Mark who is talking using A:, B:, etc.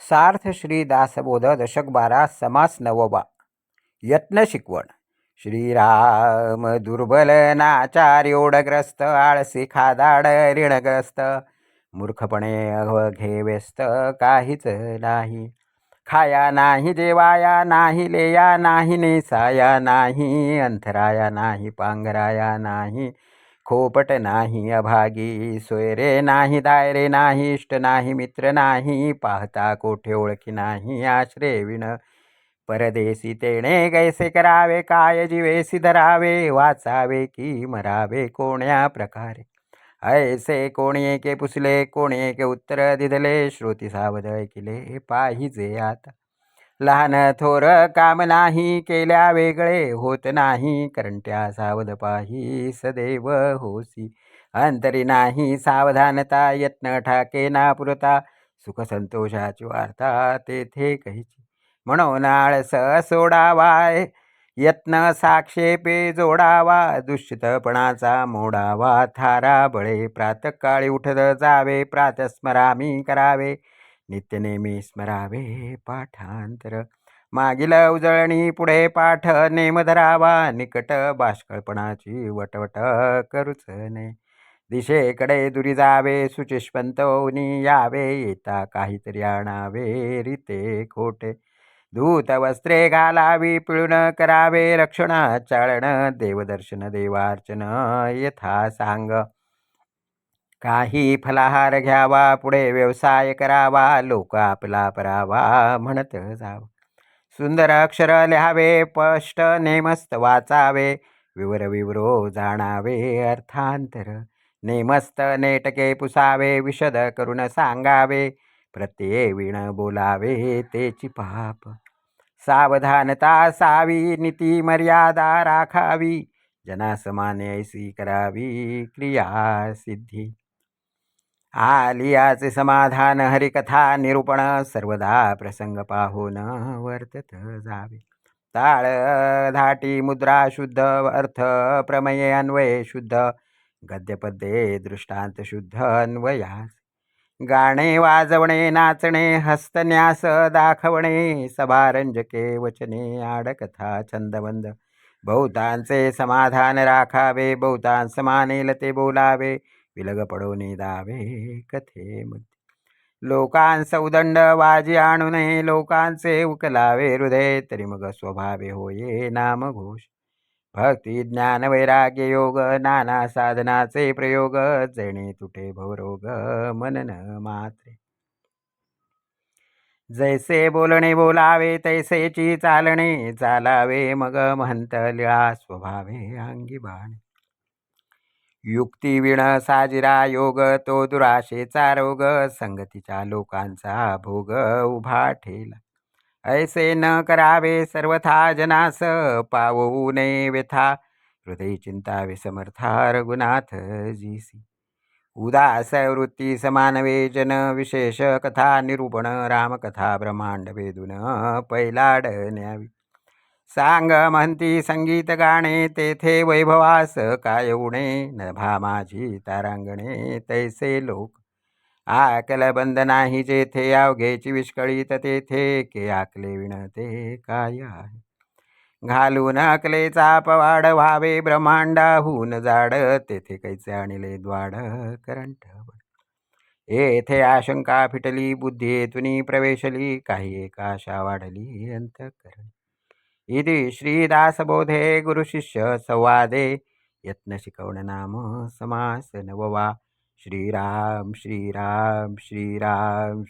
A: सार्थ श्री दासबोध दशक बारा समास नववा. यत्न शिकवण. श्रीराम दुर्बल नाचार्योडग्रस्त आळसी खादाड ऋणग्रस्त मूर्खपणे अवघे व्यस्त काहीच नाही. खाया नाही जेवाया नाही लेया नाही नेसाया नाही अंथराया नाही पांघराया नाही. खोपट नाही अभागी सोयरे नाही दायरे नाही इष्ट नाही मित्र नाही पाहता कोठे ओळखी नाही आश्रय विण. परदेशी तेणे कैसे करावे काय जीवेसी धरावे वाचावे की मरावे कोण्या प्रकारे? ऐसे कोणी एके पुसले कोणी एके उत्तर दिदले श्रोती सावध ऐकिले पाहिजे आता. लहान थोर काम नाही केल्या वेगळे होत नाही. करंट्या सावध पाही सदैव होसी. अंतरी नाही सावधानता यत्न ठाके ना पुरता सुख संतोषाची वार्ता तेथे कहीची. म्हणून आळस सोडावाय यत्न साक्षेपे जोडावा दुष्टपणाचा मोडावा थारा बळे प्रातकाळी उठत जावे प्रातस्मरामी करावे. नित्यनेमी स्मरावे पाठांतर. मागील उजळणी पुढे पाठ नेम धरावा निकट बाष्कळपणाची वटवट करूच ने दिशेकडे दुरी जावे सुचिष्पंत यावे येता काहीतरी आणावे रिते खोटे. धूत वस्त्रे घालावी पिळून करावे रक्षण चाळण देवदर्शन देवार्चन यथा सांग. काही फलाहार घ्यावा पुढे व्यवसाय करावा लोक आपला परावा म्हणत जावं. सुंदर अक्षर लिहावे स्पष्ट नेमस्त वाचावे विवर विवरो जाणावे अर्थांतर. नेमस्त नेटके पुसावे विशद करून सांगावे प्रत्यय विण बोलावे तेची पाप. सावधानता सावी नीती मर्यादा राखावी जनासमाने ऐसी करावी क्रिया सिद्धी आलियाचे समाधान हरिकथा निरूपण सर्वदा प्रसंग पाहून वर्तत जावे. ताळ धाटी मुद्रा शुद्ध अर्थ प्रमये अन्वये शुद्ध गद्यपद्ये दृष्टांत शुद्ध अन्वयास. गाणे वाजवणे नाचणे हस्तन्यास दाखवणे सभारंजके वचने आडकथा छंदबंद बहुतांचे समाधान राखावे बहुतांस मानेल ते बोलावे. विलग पडोनी दावे कथेमध्ये लोकांस उदंड वाजी आणू नये लोकांचे उकलावे हृदय तरी मग स्वभावे होये नामघोष भक्ती ज्ञान वैराग्य योग नाना साधनाचे प्रयोग जणे तुटे भवरोग मनन मात्रे. जैसे बोलणे बोलावे तैसेची चालणे चालावे मग म्हणतल्या स्वभावे अंगी बाणे. युक्ती विण साजिरा योग तो दुराशेचा रोग संगतीच्या लोकांचा भोग उभा ठेला. ऐसे न करावे सर्वथा जनास पावू नये व्यथा हृदय चिंता विसमर्था रघुनाथ जीसी उदास वृत्ती समानवे जन विशेष कथा निरूपण रामकथा ब्रह्मांड वेदून पैलाड न्यावी. सांग म्हणती संगीत गाणे तेथे वैभवास काय उणे? नभा माझी तारांगणे तैसे लोक. आकल बंद नाही जेथे अवघेची विष्कळीत तेथे के आकले विणते काय आहे? घालून अकलेचा चापवाड व्हावे ब्रह्मांडाहून जाड तेथे कैसे आणले द्वाड करंट येथे आशंका फिटली बुद्धीतुनी प्रवेशली काही एक आशा वाढली अंतकरण. इति श्रीदासबोधे गुरुशिष्य संवादे। यत्न शिकवण नाम समास नववा श्रीराम श्रीराम श्रीराम।